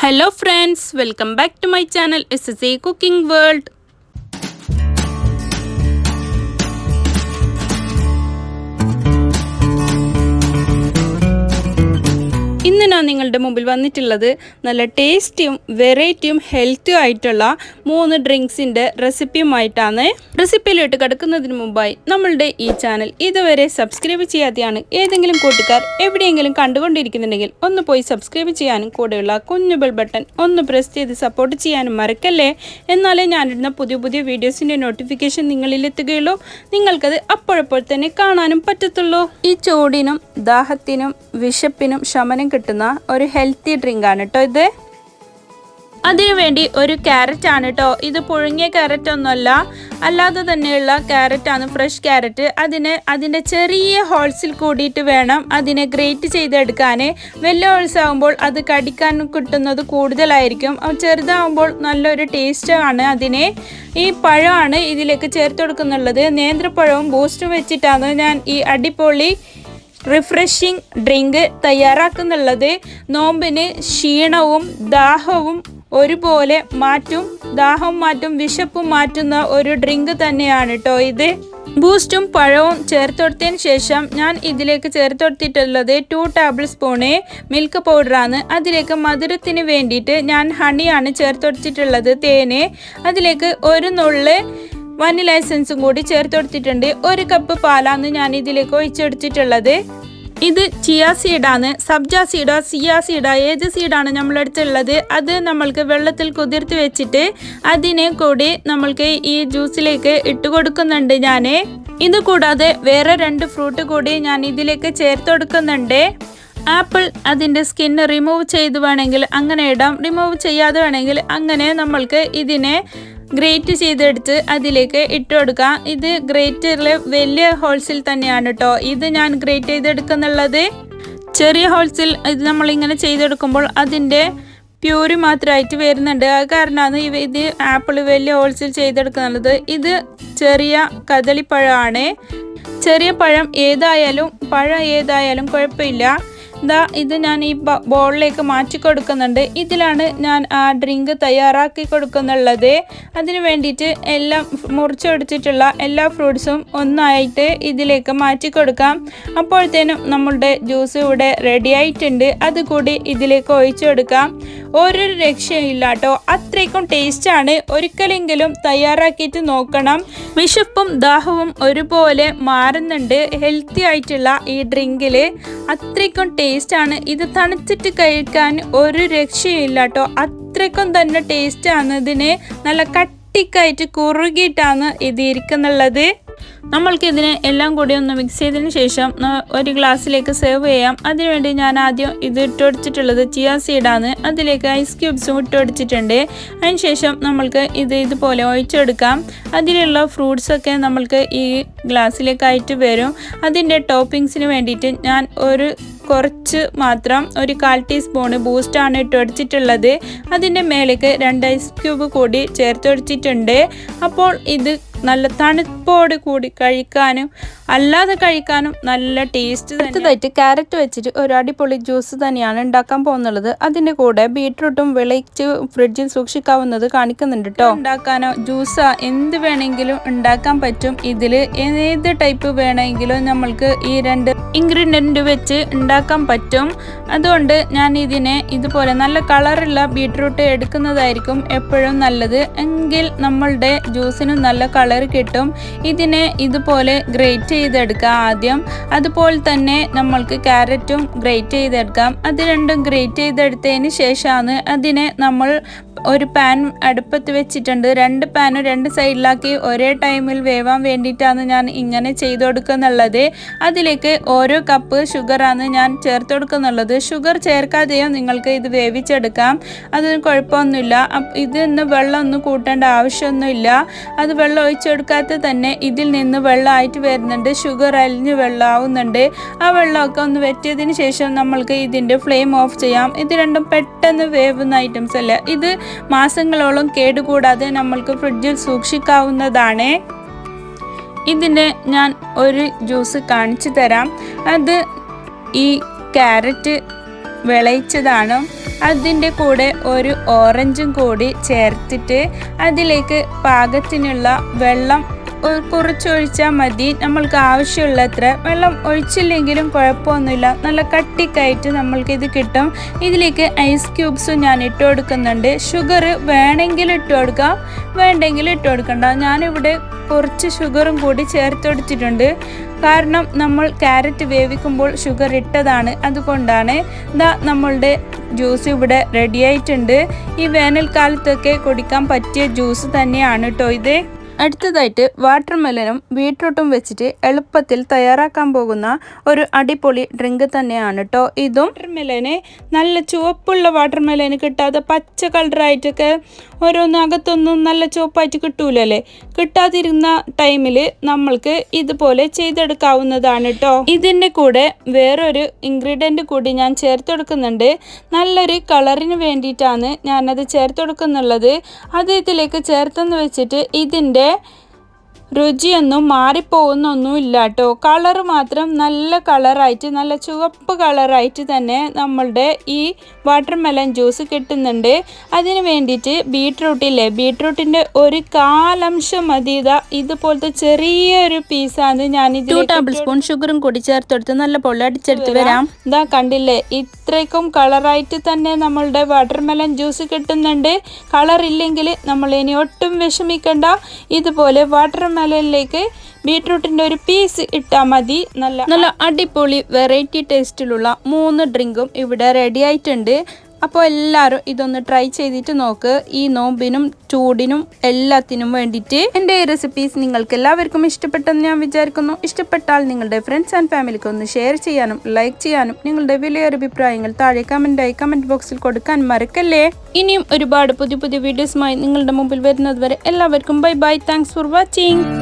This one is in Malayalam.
hello friends welcome back to my channel S S A cooking world ഞാൻ നിങ്ങളുടെ മുമ്പിൽ വന്നിട്ടുള്ളത്. നല്ല ടേസ്റ്റിയും വെറൈറ്റിയും ഹെൽത്തിയും ആയിട്ടുള്ള മൂന്ന് ഡ്രിങ്ക്സിന്റെ റെസിപ്പിയുമായിട്ടാണ് റെസിപ്പിയിലോട്ട് കിടക്കുന്നതിന് മുമ്പായി നമ്മളുടെ ഈ ചാനൽ ഇതുവരെ സബ്സ്ക്രൈബ് ചെയ്യാതെയാണ് ഏതെങ്കിലും കൂട്ടുകാർ എവിടെയെങ്കിലും കണ്ടുകൊണ്ടിരിക്കുന്നുണ്ടെങ്കിൽ ഒന്ന് പോയി സബ്സ്ക്രൈബ് ചെയ്യാനും കൂടെയുള്ള കുഞ്ഞു ബെൽ ബട്ടൺ ഒന്ന് പ്രസ് ചെയ്ത് സപ്പോർട്ട് ചെയ്യാനും മറക്കല്ലേ? എന്നാലേ ഞാനിടുന്ന പുതിയ പുതിയ വീഡിയോസിന്റെ നോട്ടിഫിക്കേഷൻ നിങ്ങളിൽ എത്തുകയുള്ളൂ. നിങ്ങൾക്കത് അപ്പോഴപ്പോൾ തന്നെ കാണാനും പറ്റത്തുള്ളൂ. ഈ ചൂടിനും ദാഹത്തിനും വിശപ്പിനും ശമനം കിട്ടുന്ന ഒരു ഹെൽത്തി ഡ്രിങ്ക് ആണ് കേട്ടോ ഇത്. അതിനുവേണ്ടി ഒരു ക്യാരറ്റ് ആണ് കേട്ടോ ഇത് പുഴുങ്ങിയ ക്യാരറ്റ് ഒന്നുമല്ല അല്ലാതെ തന്നെയുള്ള ക്യാരറ്റ് ആണ് ഫ്രഷ് ക്യാരറ്റ് അതിന് അതിന്റെ ചെറിയ ഹോൾസിൽ കൂടിയിട്ട് വേണം അതിനെ ഗ്രേറ്റ് ചെയ്തെടുക്കാൻ വലിയ ഹോൾസ് ആകുമ്പോൾ അത് കടിക്കാൻ കിട്ടുന്നത് കൂടുതലായിരിക്കും. ചെറുതാവുമ്പോൾ നല്ലൊരു ടേസ്റ്റ് ആണ് അതിന്. ഈ പഴമാണ് ഇതിലേക്ക് ചേർത്ത് കൊടുക്കുന്നുള്ളത്. നേന്ത്രപ്പഴവും ബൂസ്റ്റും വെച്ചിട്ടാണ് ഞാൻ ഈ അടിപൊളി റിഫ്രഷിംഗ് ഡ്രിങ്ക് തയ്യാറാക്കുന്നുള്ളത്. നോമ്പിന് ക്ഷീണവും ദാഹവും ഒരുപോലെ മാറ്റും ദാഹം മാറ്റും വിശപ്പും മാറ്റുന്ന ഒരു ഡ്രിങ്ക് തന്നെയാണ് കേട്ടോ ഇത്. ബൂസ്റ്റും പഴവും ചേർത്തൊടുത്തതിന് ശേഷം ഞാൻ ഇതിലേക്ക് ചേർത്തൊടുത്തിട്ടുള്ളത് ടു ടേബിൾ സ്പൂണ് മിൽക്ക് പൗഡറാണ് അതിലേക്ക് മധുരത്തിന് വേണ്ടിയിട്ട് ഞാൻ ഹണിയാണ് ചേർത്തൊടുത്തിട്ടുള്ളത് തേന്. അതിലേക്ക് ഒരു നുള്ള് വനില എസൻസും കൂടി ചേർത്ത് കൊടുത്തിട്ടുണ്ട്. ഒരു കപ്പ് പാലാണ് ഞാൻ ഇതിലേക്ക് ഒഴിച്ചെടുത്തിട്ടുള്ളത്. ഇത് ചിയ സീഡാണ് സബ്ജ സീഡോ സിയ സീഡോ ഏത് സീഡാണ് നമ്മളെടുത്തുള്ളത് അത് നമ്മൾക്ക് വെള്ളത്തിൽ കുതിർത്ത് വെച്ചിട്ട് അതിനെ കൂടി നമ്മൾക്ക് ഈ ജ്യൂസിലേക്ക് ഇട്ട് കൊടുക്കുന്നുണ്ട് ഞാൻ ഇത് കൂടാതെ വേറെ രണ്ട് ഫ്രൂട്ട് കൂടി ഞാൻ ഇതിലേക്ക് ചേർത്ത് കൊടുക്കുന്നുണ്ട്. ആപ്പിൾ അതിന്റെ സ്കിന്ന് റിമൂവ് ചെയ്ത് വേണമെങ്കിൽ അങ്ങനെ ഇടാം. റിമൂവ് ചെയ്യാതെ വേണമെങ്കിൽ അങ്ങനെ നമ്മൾക്ക് ഇതിനെ ഗ്രേറ്റ് ചെയ്തെടുത്ത് അതിലേക്ക് ഇട്ട് കൊടുക്കാം ഇത് ഗ്രേറ്ററിൽ വലിയ ഹോൾസിൽ തന്നെയാണ് കേട്ടോ ഇത് ഞാൻ ഗ്രേറ്റ് ചെയ്തെടുക്കുന്നുള്ളത് ചെറിയ ഹോൾസിൽ ഇത് നമ്മളിങ്ങനെ ചെയ്തെടുക്കുമ്പോൾ അതിന്റെ പ്യൂരി മാത്രമായിട്ട് വരുന്നുണ്ട്. അത് കാരണമാണ് ഇവ ഇത് ആപ്പിൾ വലിയ ഹോൾസിൽ ചെയ്തെടുക്കുന്നുള്ളത് ഇത് ചെറിയ കദളിപ്പഴമാണ് ചെറിയ പഴം ഏതായാലും പഴം ഏതായാലും കുഴപ്പമില്ല. ഇതാ ഇത് ഞാൻ ഈ ബോളിലേക്ക് മാറ്റി കൊടുക്കുന്നുണ്ട്. ഇതിലാണ് ഞാൻ ആ ഡ്രിങ്ക് തയ്യാറാക്കി കൊടുക്കുന്നുള്ളത്. അതിന് വേണ്ടിയിട്ട് എല്ലാം മുറിച്ചെടുത്തിട്ടുള്ള എല്ലാ ഫ്രൂട്ട്സും ഒന്നായിട്ട് ഇതിലേക്ക് മാറ്റി കൊടുക്കാം. അപ്പോഴത്തേനും നമ്മളുടെ ജ്യൂസ് ഇവിടെ റെഡി ആയിട്ടുണ്ട്. അതുകൂടി ഇതിലേക്ക് ഒഴിച്ചു കൊടുക്കാം ഒരു രക്ഷയില്ല കേട്ടോ അത്രയ്ക്കും ടേസ്റ്റാണ്. ഒരിക്കലെങ്കിലും തയ്യാറാക്കിയിട്ട് നോക്കണം. വിശപ്പും ദാഹവും ഒരുപോലെ മാറുന്നുണ്ട്. ഹെൽത്തി ആയിട്ടുള്ള ഈ ഡ്രിങ്കിൽ അത്രയ്ക്കും ആണ് ഇത് തണുത്തിട്ട് കഴിക്കാൻ ഒരു രക്ഷയില്ല കേട്ടോ അത്രയ്ക്കും തന്നെ ടേസ്റ്റ് ആണ് ഇതിന് നല്ല കട്ടിക്കായിട്ട് കുറുകിയിട്ടാണ് ഇത് ഇരിക്കുന്നുള്ളത്. നമ്മൾക്ക് ഇതിനെ എല്ലാം കൂടി ഒന്ന് മിക്സ് ചെയ്തതിന് ശേഷം ഒരു ഗ്ലാസ്സിലേക്ക് സെർവ് ചെയ്യാം. അതിനുവേണ്ടി ഞാൻ ആദ്യം ഇത് ഇട്ടൊടിച്ചിട്ടുള്ളത് ചിയ സീഡാണ് അതിലേക്ക് ഐസ് ക്യൂബ്സും ഇട്ടൊടിച്ചിട്ടുണ്ട്. അതിനുശേഷം നമ്മൾക്ക് ഇത് ഇതുപോലെ ഒഴിച്ചെടുക്കാം. അതിലുള്ള ഫ്രൂട്ട്സൊക്കെ നമ്മൾക്ക് ഈ ഗ്ലാസ്സിലേക്കായിട്ട് വരും. അതിന്റെ ടോപ്പിങ്സിന് വേണ്ടിയിട്ട് ഞാൻ ഒരു കുറച്ച് മാത്രം ഒരു കാൽ ടീസ്പൂണ് ബൂസ്റ്റാണ് ഇട്ടൊടിച്ചിട്ടുള്ളത്. അതിന്റെ മേലേക്ക് രണ്ട് ഐസ് ക്യൂബ് കൂടി ചേർത്തൊടിച്ചിട്ടുണ്ട്. അപ്പോൾ ഇത് നല്ല തണുപ്പോട് കൂടി കഴിക്കാനും അല്ലാതെ കഴിക്കാനും നല്ല ടേസ്റ്റ് അടുത്തതായിട്ട് ക്യാരറ്റ് വെച്ചിട്ട് ഒരു അടിപൊളി ജ്യൂസ് തന്നെയാണ് ഉണ്ടാക്കാൻ പോകുന്നുള്ളത്. അതിന്റെ കൂടെ ബീട്രൂട്ടും വിളയിച്ച് ഫ്രിഡ്ജിൽ സൂക്ഷിക്കാവുന്നത് കാണിക്കുന്നുണ്ട് കേട്ടോ ഉണ്ടാക്കാനോ ജ്യൂസോ എന്ത് വേണമെങ്കിലും ഉണ്ടാക്കാൻ പറ്റും. ഇതിൽ ഏത് ടൈപ്പ് വേണമെങ്കിലും നമ്മൾക്ക് ഈ രണ്ട് ഇൻഗ്രീഡിയന്റ് വെച്ച് ഉണ്ടാക്കാൻ പറ്റും. അതുകൊണ്ട് ഞാൻ ഇതിനെ ഇതുപോലെ നല്ല കളറുള്ള ബീട്രൂട്ട് എടുക്കുന്നതായിരിക്കും എപ്പോഴും നല്ലത്. എങ്കിൽ നമ്മളുടെ ജ്യൂസിനും നല്ല കളർ കിട്ടും. ഇതിനെ ഇതുപോലെ ഗ്രേറ്റ് ചെയ്തെടുക്കാം ആദ്യം. അതുപോലെ തന്നെ നമ്മൾക്ക് ക്യാരറ്റും ഗ്രേറ്റ് ചെയ്തെടുക്കാം. അത് രണ്ടും ഗ്രേറ്റ് ചെയ്തെടുത്തതിന് ശേഷമാണ് അതിനെ നമ്മൾ ഒരു പാൻ അടുപ്പത്ത് വെച്ചിട്ടുണ്ട്. രണ്ട് പാനും രണ്ട് സൈഡിലാക്കി ഒരേ ടൈമിൽ വേവാൻ വേണ്ടിയിട്ടാണ് ഞാൻ ഇങ്ങനെ ചെയ്തു കൊടുക്കുന്നുള്ളത് അതിലേക്ക് ഓരോ കപ്പ് ഷുഗറാണ് ഞാൻ ചേർത്ത് കൊടുക്കുന്നുള്ളത്. ഷുഗർ ചേർക്കാതെയോ നിങ്ങൾക്ക് ഇത് വേവിച്ചെടുക്കാം. അതിന് കുഴപ്പമൊന്നുമില്ല. ഇതിന്ന് വെള്ളം ഒന്നും കൂട്ടേണ്ട ആവശ്യമൊന്നുമില്ല. അത് വെള്ളം ഒഴിച്ചെടുക്കാത്ത തന്നെ ഇതിൽ നിന്ന് വെള്ളമായിട്ട് വരുന്നുണ്ട്. ഷുഗർ അലിഞ്ഞ് വെള്ളമാവുന്നുണ്ട്. ആ വെള്ളമൊക്കെ ഒന്ന് വെറ്റിയതിന് ശേഷം നമ്മൾക്ക് ഇതിന്റെ ഫ്ലെയിം ഓഫ് ചെയ്യാം. ഇത് രണ്ടും പെട്ടെന്ന് വേവുന്ന ഐറ്റംസ് അല്ല. ഇത് മാസങ്ങളോളം കേടുകൂടാതെ നമ്മൾക്ക് ഫ്രിഡ്ജിൽ സൂക്ഷിക്കാവുന്നതാണ്. ഇതിന്റെ ഞാൻ ഒരു ജ്യൂസ് കാണിച്ചു തരാം. അത് ഈ ക്യാരറ്റ് വിളയിച്ചതാണ്. അതിന്റെ കൂടെ ഒരു ഓറഞ്ചും കൂടി ചേർത്തിട്ട് അതിലേക്ക് പാകത്തിനുള്ള വെള്ളം കുറച്ചൊഴിച്ചാൽ മതി. നമ്മൾക്ക് ആവശ്യമുള്ളത്ര വെള്ളം ഒഴിച്ചില്ലെങ്കിലും കുഴപ്പമൊന്നുമില്ല. നല്ല കട്ടിക്കായിട്ട് നമ്മൾക്ക് ഇത് കിട്ടും. ഇതിലേക്ക് ഐസ് ക്യൂബ്സും ഞാൻ ഇട്ട് കൊടുക്കുന്നുണ്ട്. ഷുഗർ വേണമെങ്കിൽ ഇട്ട് കൊടുക്കാം വേണ്ടെങ്കിൽ ഇട്ട് കൊടുക്കണ്ട. ഞാനിവിടെ കുറച്ച് ഷുഗറും കൂടി ചേർത്ത് കൊടുത്തിട്ടുണ്ട്. കാരണം നമ്മൾ ക്യാരറ്റ് വേവിക്കുമ്പോൾ ഷുഗർ ഇട്ടതാണ്. അതുകൊണ്ടാണ് ഇതാ നമ്മളുടെ ജ്യൂസ് ഇവിടെ റെഡിയായിട്ടുണ്ട് ഈ വേനൽക്കാലത്തൊക്കെ കുടിക്കാൻ പറ്റിയ ജ്യൂസ് തന്നെയാണ് കേട്ടോ ഇത്. അടുത്തതായിട്ട് വാട്ടർമെലനും ബീട്രൂട്ടും വെച്ചിട്ട് എളുപ്പത്തിൽ തയ്യാറാക്കാൻ പോകുന്ന ഒരു അടിപൊളി ഡ്രിങ്ക് തന്നെയാണ് കേട്ടോ ഇതും വാട്ടർമെലന് നല്ല ചുവപ്പുള്ള വാട്ടർ മെലന് കിട്ടാതെ പച്ച കളറായിട്ടൊക്കെ ഓരോന്ന് അകത്തൊന്നും നല്ല ചുവപ്പായിട്ട് കിട്ടൂലല്ലേ? കിട്ടാതിരുന്ന ടൈമിൽ നമ്മൾക്ക് ഇതുപോലെ ചെയ്തെടുക്കാവുന്നതാണ് കേട്ടോ ഇതിന്റെ കൂടെ വേറൊരു ഇൻഗ്രീഡിയന്റ് കൂടി ഞാൻ ചേർത്ത് കൊടുക്കുന്നുണ്ട്. നല്ലൊരു കളറിന് വേണ്ടിയിട്ടാണ് ഞാനത് ചേർത്ത് കൊടുക്കുന്നുള്ളത്. അത് ഇതിലേക്ക് ചേർത്തെന്ന് വെച്ചിട്ട് ഇതിന്റെ え? രുചിയൊന്നും മാറിപ്പോകുന്നൊന്നും ഇല്ല കേട്ടോ കളർ മാത്രം നല്ല കളറായിട്ട് നല്ല ചുവപ്പ് കളറായിട്ട് തന്നെ നമ്മളുടെ ഈ വാട്ടർ മെലൺ ജ്യൂസ് കിട്ടുന്നുണ്ട്. അതിന് വേണ്ടിയിട്ട് ബീട്രൂട്ടില്ലേ ബീട്രൂട്ടിന്റെ ഒരു കാലംശം മതി ഇതാ ഇതുപോലത്തെ ചെറിയൊരു പീസാണ് ഞാൻ ടു ടേബിൾ സ്പൂൺ ഷുഗറും കൂടി ചേർത്തെടുത്ത് നല്ല പൊള്ളി അടിച്ചെടുത്ത് വരാം. ഇതാ കണ്ടില്ലേ? ഇത്രയ്ക്കും കളറായിട്ട് തന്നെ നമ്മളുടെ വാട്ടർ മെലൺ ജ്യൂസ് കിട്ടുന്നുണ്ട് കളറില്ലെങ്കിൽ നമ്മൾ ഇനി ഒട്ടും വിഷമിക്കണ്ട. ഇതുപോലെ വാട്ടർ മെലനിലേക്ക് ബീട്രൂട്ടിന്റെ ഒരു പീസ് ഇട്ടാൽ മതി. നല്ല നല്ല അടിപൊളി വെറൈറ്റി ടേസ്റ്റിലുള്ള മൂന്ന് ഡ്രിങ്കും ഇവിടെ റെഡി ആയിട്ടുണ്ട്. അപ്പോൾ എല്ലാവരും ഇതൊന്ന് ട്രൈ ചെയ്തിട്ട് നോക്ക്. ഈ നോമ്പിനും ചൂടിനും എല്ലാത്തിനും വേണ്ടിയിട്ട് എന്റെ ഈ റെസിപ്പീസ് നിങ്ങൾക്ക് എല്ലാവർക്കും ഇഷ്ടപ്പെട്ടെന്ന് ഞാൻ വിചാരിക്കുന്നു. ഇഷ്ടപ്പെട്ടാൽ നിങ്ങളുടെ ഫ്രണ്ട്സ് ആൻഡ് ഫാമിലിക്ക് ഒന്ന് ഷെയർ ചെയ്യാനും ലൈക്ക് ചെയ്യാനും നിങ്ങളുടെ വിലയേറെ അഭിപ്രായങ്ങൾ താഴെ കമന്റായി കമന്റ് ബോക്സിൽ കൊടുക്കാൻ മറക്കല്ലേ? ഇനിയും ഒരുപാട് പുതിയ പുതിയ വീഡിയോസുമായി നിങ്ങളുടെ മുമ്പിൽ വരുന്നത് വരെ എല്ലാവർക്കും bye bye thanks for watching